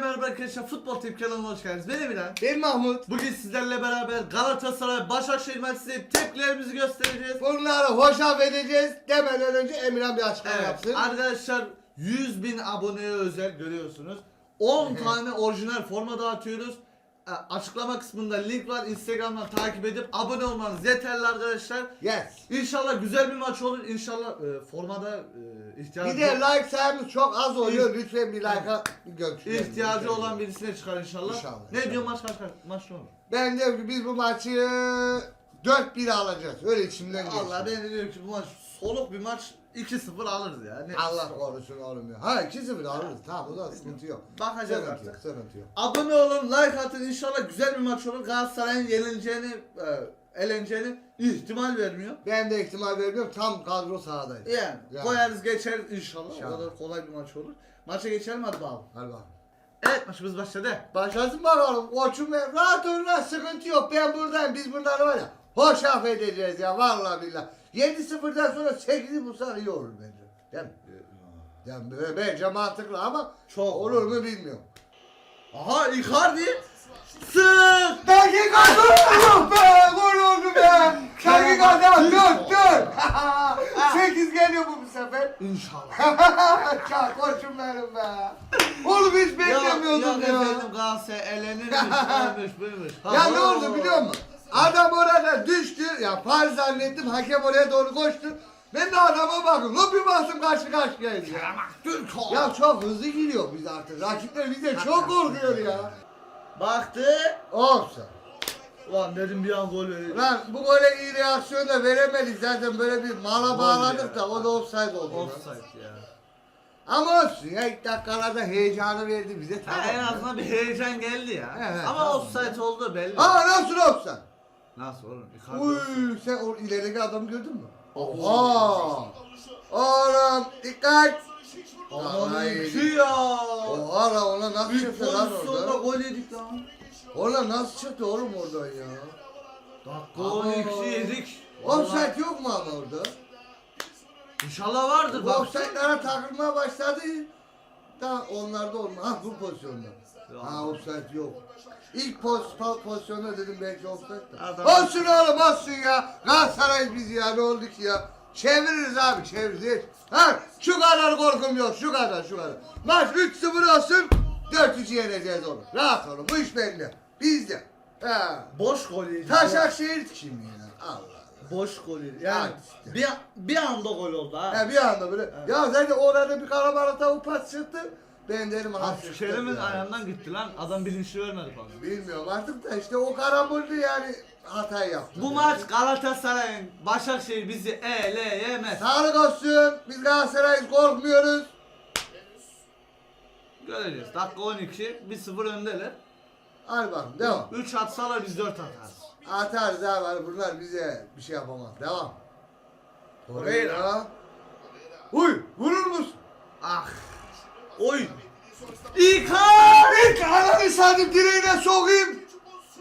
merhaba arkadaşlar. Futbol Tip kanalına hoş geldiniz. Ben Emirhan. Ben Mahmut. Bugün sizlerle beraber Galatasaray Başakşehir maçı tepkilerimizi göstereceğiz. Bunları hoşaf edeceğiz demeden önce Emirhan bir açıklama Evet yapsın. arkadaşlar 100 bin aboneye özel görüyorsunuz. 10 tane orijinal forma dağıtıyoruz. E, Açıklama kısmında link var. Instagram'dan takip edip abone olmanız yeterli arkadaşlar. Yes. İnşallah güzel bir maç olur. İnşallah e, formada e, ihtiyacı Bir de like sayımız çok az oluyor. Lütfen bir like'a götürelim. ihtiyacı olan birisine çıkar inşallah. İnşallah, Ne inşallah. diyor maç kaç kaç? Maç ne olur? Ben diyorum ki biz bu maçı 4-1 alacağız. Öyle içimden geçiyor. Allah ben de diyorum ki bu maç soluk bir maç 2-0 alırız ya. Ne- Allah korusun oğlum ya. Ha 2-0 alırız. Tamam o da sıkıntı yok. Bakacağız Sıkıntı artık. Sıkıntı yok. Abone olun, like atın. İnşallah güzel bir maç olur. Galatasaray'ın yenileceğini, e, eleneceğini ihtimal vermiyor. Ben de ihtimal vermiyorum. Tam kadro sahadaydı. Yani, Yani. koyarız geçeriz inşallah. İnşallah. O kadar kolay bir maç olur. Maça geçelim hadi bakalım. Hadi bakalım. Evet maçımız başladı. Başlasın bakalım. Koçum ben. Rahat ol lan. Sıkıntı yok. Ben buradayım. Biz bunları var ya. Hoşaf edeceğiz ya. Vallahi billahi. 7-0'dan sonra 8'i bulsak iyi olur bence. Değil mi? Yani bence mantıklı ama Çok. olur mu bilmiyorum. Aha Icardi. Sık. Dakika dur be! Gol oldu be! Dakika dur dur dur! 8 geliyor bu bu sefer. İnşallah. Çak koçum benim be! Oğlum hiç Ya, beklemiyordum ya ya. efendim Galatasaray elenirmiş, ölmüş, buymuş. Ya ne oldu biliyor musun? Adam orada düştü. Ya far zannettim. Hakem oraya doğru koştu. Ben de adama bakıyorum. Lan bir baktım karşı karşıyayız ya. Ya çok hızlı giriyor biz artık. Rakipler bize çok korkuyor ya. Baktı. Olsun. Ulan dedim bir an gol verir. Lan bu gole iyi reaksiyon da veremedik zaten böyle bir mala bağladık da o da offside oldu. Offside ya. Ama olsun ya ilk dakikalarda heyecanı verdi bize. Ha, en azından bir heyecan geldi ya. Evet, Ama tamam. offside oldu belli. Aa nasıl offside? Nasıl oğlum? Icardi Uy offside. sen o ilerideki adamı gördün mü? Oha! Oğlum dikkat! Aman Ay. iki ya. Oha lan ona nasıl çıktı lan pozisyonda orada? gol yedik lan. Oğlum nasıl çıktı oğlum oradan ya? Dakika 12 yedik. Offside yok mu ama orada? İnşallah vardır Bu bak. offside'lara takılmaya başladı. Da onlarda olma. Ha bu pozisyonda. Ha offside yok. İlk poz, po- pozisyonda dedim belki offside de. Adam- Olsun oğlum olsun ya. Galatasaray biz ya ne olduk ya. Çeviririz abi çeviririz. Ha şu kadar korkum yok şu kadar şu kadar. Maç 3-0 olsun 4-3 yeneceğiz onu. Rahat olun bu iş bende. Bizde. Ha. Boş gol yedik. Taşakşehir şimdi ya. Allah Allah. Boş gol yedik. Yani Hadi işte. bir, bir anda gol oldu ha. Ha bir anda böyle. Ya zaten orada bir karabalık tavuk pas çıktı. Ben ha. Kerem'in ya. ayağından gitti lan. Adam bilinçli vermedi fazla. Bilmiyorum artık da işte o karambolde yani hata yaptı. Bu maç Galatasaray'ın Başakşehir bizi eleyemez. Sağlık olsun. Biz Galatasaray'ız korkmuyoruz. Göreceğiz. Dakika 12. 1-0 öndeler. Hadi bakalım devam. 3 atsalar biz 4 atarız. Atarız abi bunlar bize bir şey yapamaz. Devam. Torreira. Uy vurur musun? Ah. Oy. İkar. İlk ananı sadım direğine sokayım.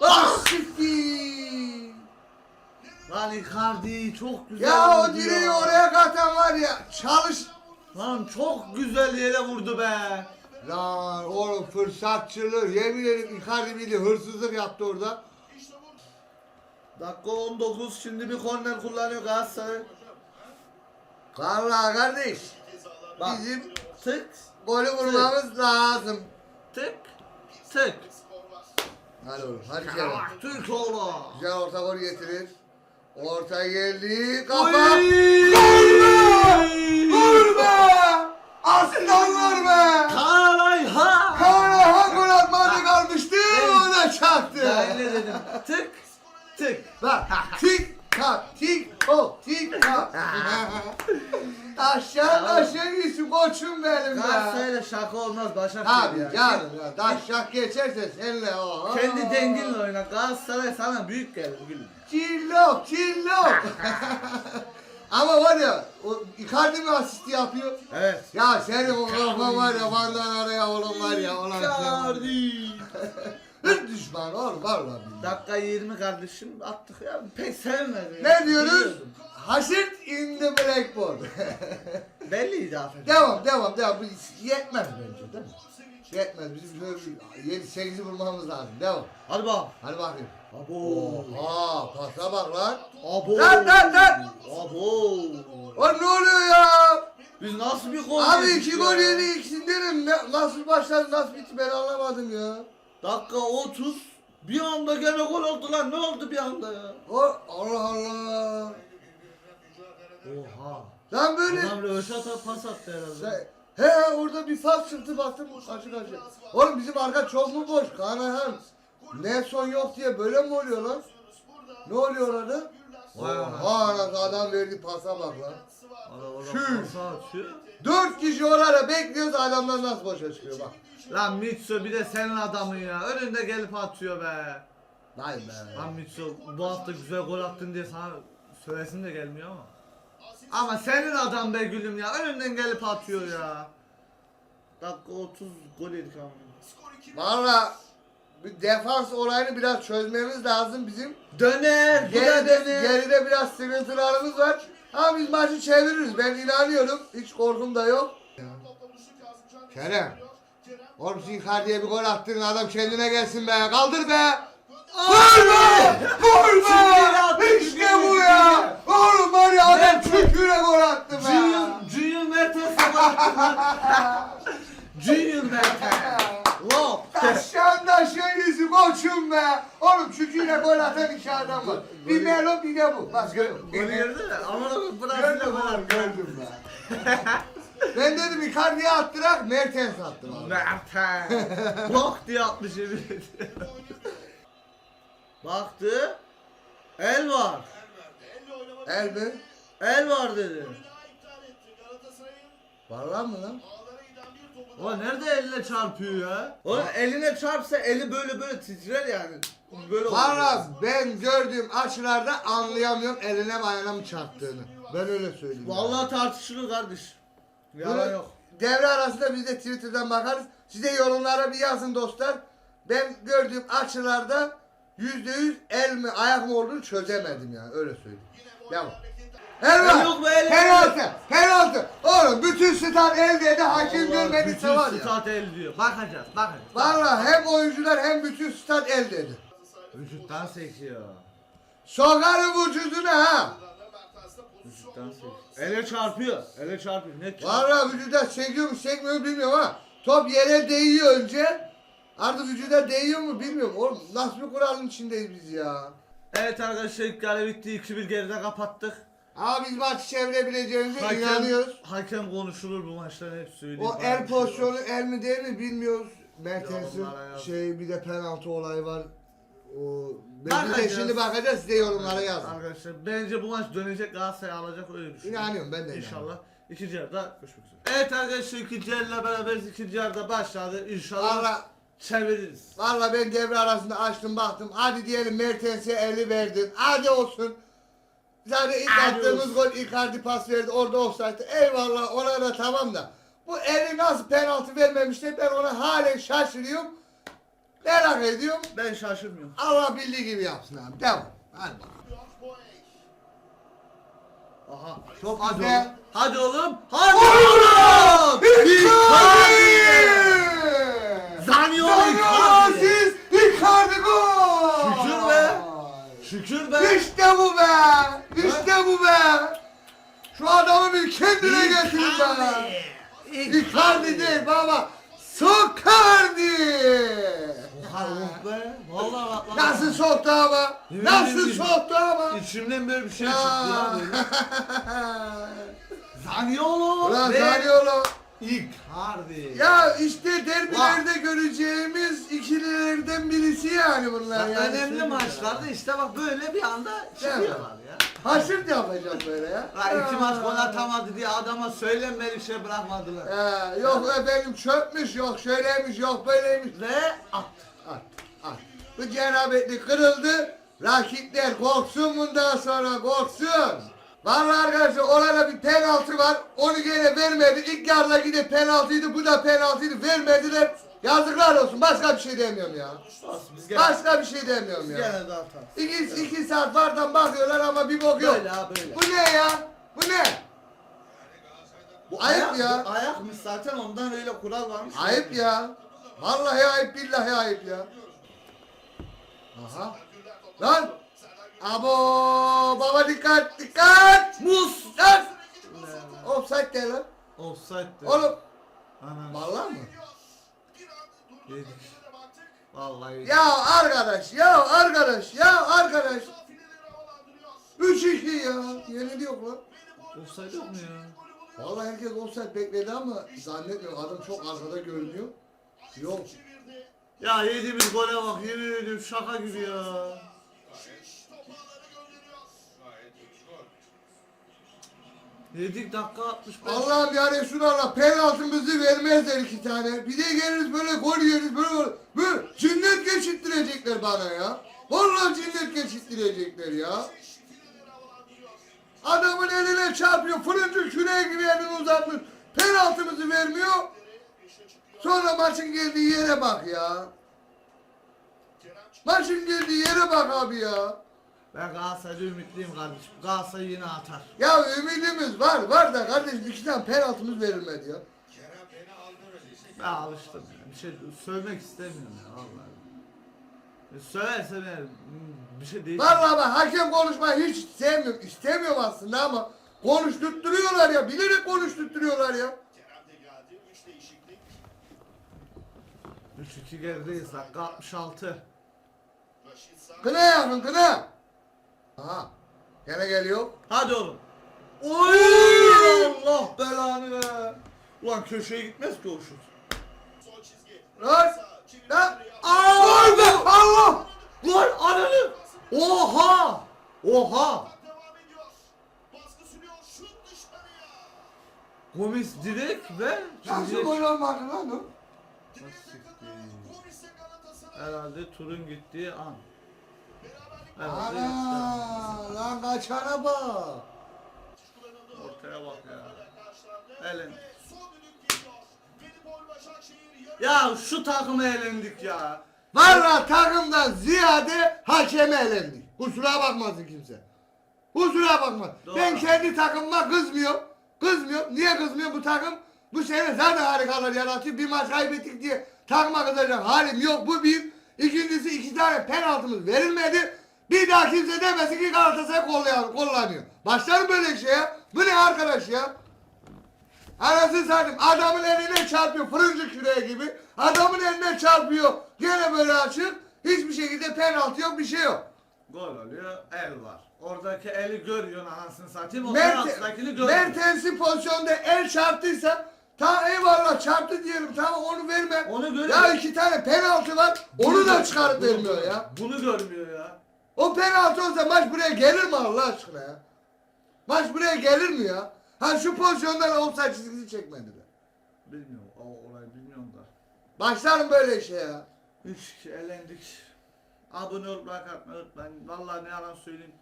Ah siktir. Lan Icardi çok güzel Ya o vurdu direği ya. oraya katan var ya çalış. Lan çok güzel yere vurdu be. Lan oğlum fırsatçılığı yemin ederim Icardi bile hırsızlık yaptı orada. Dakika 19 şimdi bir korner kullanıyor Galatasaray. Vallahi kardeş Bak. bizim Tık golü vurmamız lazım. tık tık. Hadi oğlum hadi Kerem. Türk oğlu. Güzel orta gol getirir. Orta geldi. Kafa. Oy! Gol be! Gol be! Aslanlar be! Karayha. Kaan ha gol atmadı kalmıştı. O da çaktı. Ben ne dedim? Tık tık. Bak tik tak tok tik tak. Aşağı aşağı gitsin koçum benim be. Galatasaray'la şaka olmaz Başakşehir Abi ya. canım ya taşak geçerse senle o. Kendi denginle oyna. Galatasaray sana büyük gelir gülüm. Çillok çillok. Ama var ya o Icardi mi asisti yapıyor? Evet. Ya senin o kafa var ya bandan araya oğlum var ya. Ulan sen. Icardi. Hırt düşman oğlum var lan. Dakika 20 kardeşim attık ya. Pek sevmedim. Ne diyoruz? Biliyordum. Haşırt in the blackboard. Belliydi aferin. devam devam devam. Bu yetmez bence değil mi? Yetmez. Bizim şöyle bir 7-8'i vurmamız lazım. Devam. Hadi bak. Hadi bakayım. Abo. Oha pasa bak lan. Abo. Lan, lan, lan. Abo. Lan ne oluyor ya? Biz nasıl bir gol Abi yedik iki ya? gol yedi ikisinden ne, nasıl başladı nasıl bitti ben anlamadım ya. Dakika 30. Bir anda gene gol oldu lan. Ne oldu bir anda ya? O, Allah Allah. Oha. Lan böyle Adam röveşata pas attı herhalde. He he, orada bir fark çıktı baktım karşı karşıya. Oğlum bizim arka çok mu boş? Kanahan. Nelson yok diye böyle mi oluyor lan? Ne oluyor orada? Oha adam verdi pasa bak lan. Atıyor. Dört kişi orada bekliyoruz adamlar nasıl boşa çıkıyor bak. Lan Mitsu bir de senin adamın ya. Önünde gelip atıyor be. Vay be. Lan Mitsu bu hafta güzel gol attın diye sana söylesin de gelmiyor ama. Ama senin adam be gülüm ya. Önünden gelip atıyor ya. Dakika 30 gol yedik ama. Valla bir defans olayını biraz çözmemiz lazım bizim. Döner. Bu da Geride, döner. geride biraz sıkıntılarımız var. Ama biz maçı çeviririz. Ben inanıyorum. Hiç korkum da yok. Kerem. Oğlum sen Icardi'ye bir gol attın adam kendine gelsin be. Kaldır be. Gol be! Şükür be! İşte bu ya! Oğlum var ya adam Evet. tüküre gol attı be. Junior, Junior Mertens'e baktım Junior Mertens. Wow. Taşşanda şeylisi koçum be. Oğlum atan iki adam var. Bir Melo bir de bu. Bak gör. Golü gördün mü? Aman Allah'ım Brasil'e Gördüm oğlum gördüm be. ben dedim Icardi'ye attırak Mertens attım abi. Mertens. Lok diye atmış emin Baktı. El var. El mi? El var dedi. Vallahi mı lan? O nerede eline çarpıyor ya? Oğlum eline çarpsa eli böyle böyle titrer yani. Böyle ben gördüğüm açılarda anlayamıyorum eline mi ayağına mı çarptığını. Ben öyle söyleyeyim. Vallahi tartışılır kardeş. Yalan yok. Devre arasında biz de Twitter'dan bakarız. Size yorumlara bir yazın dostlar. Ben gördüğüm açılarda yüzde yüz el mi ayak mı olduğunu çözemedim yani öyle söyleyeyim. Devam. El El var. yok be, el. Penaltı. Penaltı. Oğlum bütün stat el dedi görmediyse var Bütün ya. stat el diyor. Bakacağız bakacağız. Valla hem oyuncular hem bütün stat el dedi. Vücuttan sekiyor. Sokarım vücuduna ha. Vücuttan sekiyor. Ele çarpıyor. Ele çarpıyor. Ne çarpıyor? Valla vücuda çekiyor mu çekmiyor mu bilmiyorum ha. Top yere değiyor önce. Artık vücuda değiyor mu bilmiyorum. Oğlum nasıl bir kuralın içindeyiz biz ya. Evet arkadaşlar ilk yarı bitti. 2-1 geride kapattık. Ama biz maçı çevirebileceğimize Hakem, inanıyoruz. hakem konuşulur bu maçların hep söyleyeyim. O el bir şey pozisyonu el mi değil mi bilmiyoruz. Mertens'in şey bir de penaltı olayı var. O de Bakacağız. şimdi bakacağız size yorumlara yazın. Arkadaşlar bence bu maç dönecek Galatasaray alacak öyle düşünüyorum. İnanıyorum ben de İnşallah. İkinci yarıda görüşmek üzere. Evet arkadaşlar ikinci yarıyla beraber ikinci yarıda başladı. İnşallah Valla çeviririz. Valla ben devre arasında açtım baktım. Hadi diyelim Mertens'e eli verdin. Hadi olsun. Zaten ilk Hadi attığımız olsun. gol Icardi pas verdi. Orada offside. Eyvallah ona da tamam da. Bu eli nasıl penaltı vermemişler ben ona halen şaşırıyorum. Merak ediyorum. Ben şaşırmıyorum. Allah bildiği gibi yapsın abi. Devam. Hadi bakalım. Aha. Çok Hadi güzel. oğlum. Hadi oğlum. Hadi Oğlum! Icardi! Zaniolo Zaniolo Icardi! Aziz Icardi gol! Şükür be. Şükür be. İşte bu be! İşte bu be! Şu adamı bir kendine getirin be! Icardi değil baba! Sokardi! Oha oh be. Vallahi bak lan. Nasıl soktu ama? Nasıl soktu ama? İçimden böyle bir şey çıktı ya Ya. böyle. Zaniolo Ulan ve Zaniolo. Icardi. Ya işte derbilerde göreceğimiz ikililerden birisi yani bunlar Bak, yani. önemli maçlarda işte bak böyle bir anda çıkıyorlar ya. Haşırt yapacağım böyle ya. Ha, iki maç gol atamadı diye adama söylenmedi şey bırakmadılar. Ee, yok efendim çökmüş, yok şöyleymiş, yok böyleymiş. Ve at. At, at. Bu cenabetli kırıldı. Rakipler korksun bundan sonra korksun. Vallahi arkadaşlar orada bir penaltı var. Onu gene vermedi. İlk yarıda gidip penaltıydı. Bu da penaltıydı. Vermediler. Yazıklar olsun. Başka bir şey demiyorum ya. Olsun biz gene, Başka bir şey demiyorum ya. gene de atarız. İki, iki saat vardan bakıyorlar ama bir bok yok. Böyle ha böyle. Bu ne ya? Bu ne? Bu ayıp ya. Ayakmış zaten ondan öyle kural varmış. Ayıp ya. Vallahi ayıp billahi ayıp ya. Aha. Lan. Abo baba dikkat dikkat. Mus! Lan. Offside de lan. Offside'di. Oğlum. Anam. Vallahi mı? Yedik. Vallahi yedik. Ya arkadaş ya arkadaş ya arkadaş. 3-2 ya. Yeni yok lan. Offside yok mu ya? Vallahi herkes offside bekledi ama zannetmiyorum adam çok arkada görünüyor. Yok. Ya yediğimiz gole bak yemin ediyorum şaka gibi ya. Yedik dakika 65. Allah'ım ya Resulallah penaltımızı vermezler iki tane. Bir de geliriz böyle gol yeriz böyle böyle. Böyle cinnet geçittirecekler bana ya. Vallahi cinnet geçittirecekler ya. Adamın eline çarpıyor. Fırıncı küreği gibi elini uzatmış. Penaltımızı vermiyor. Sonra maçın geldiği yere bak ya. Maçın geldiği yere bak abi ya. Ben Galatasaray'da ümitliyim kardeşim. Galatasaray yine atar. Ya ümidimiz var var da kardeşim iki tane penaltımız verilmedi ya. Ben alıştım. Yani. Bir şey söylemek istemiyorum ya vallahi. E, Söylerse ben bir şey değil. Vallahi ben hakem konuşmayı hiç sevmiyorum. İstemiyorum aslında ama konuşturtturuyorlar ya. Bilerek konuşturtturuyorlar ya. 3-2 gerideyiz dakika 66. Kına yakın kına. Aha. Gene geliyor. Hadi oğlum. Oy Allah belanı ver. Ulan köşeye gitmez ki o şut. Lan. Lan. Aa, be Allah. Gol ananı. Oha. Oha. Gomis direkt ve Nasıl gol olmadı lan o? Herhalde turun gittiği an. Ana lan kaçana bak. Ortaya bak ya. Elen. Ya şu takıma elendik ya. Vallahi takımdan ziyade hakeme elendik. Kusura bakmasın kimse. Kusura bakma. Doğru. Ben kendi takımıma kızmıyorum. Kızmıyorum. Niye kızmıyor bu takım? Bu sene zaten harikalar yaratıyor. Bir maç kaybettik diye takıma kızacak halim yok. Bu bir. İkincisi iki tane penaltımız verilmedi. Bir daha kimse demesin ki Galatasaray kollayan, kullanıyor. Başlarım böyle şeye. Bu ne arkadaş ya? Anasını satayım adamın eline çarpıyor fırıncı küreği gibi. Adamın eline çarpıyor. Gene böyle açık. Hiçbir şekilde penaltı yok bir şey yok. Gol oluyor, el var. Oradaki eli görüyorsun anasını satayım. O penaltıdakini. Mertens'in pozisyonda el çarptıysa ta eyvallah çarptı diyelim tamam onu verme. Onu görüyor. Ya iki tane penaltı var onu da çıkarıp vermiyor ya. Bunu görmüyor ya. O penaltı olsa maç buraya gelir mi Allah aşkına ya? Maç buraya gelir mi ya? Ha şu pozisyondan offside çizgisi çekmediler. Bilmiyorum. O olayı bilmiyorum da. Başlarım böyle işe ya. 3-2 elendik. Abone olup like atmayı unutmayın. Vallahi ne yalan söyleyeyim.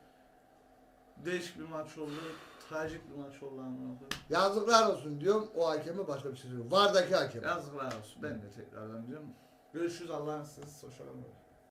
Değişik bir maç oldu. Trajik bir maç oldu koyayım. Yazıklar olsun diyorum o hakeme başka bir şey söylüyorum. Vardaki hakem. Yazıklar olsun. Ben de tekrardan diyorum. Görüşürüz Allah'ın sizi. Hoşçakalın.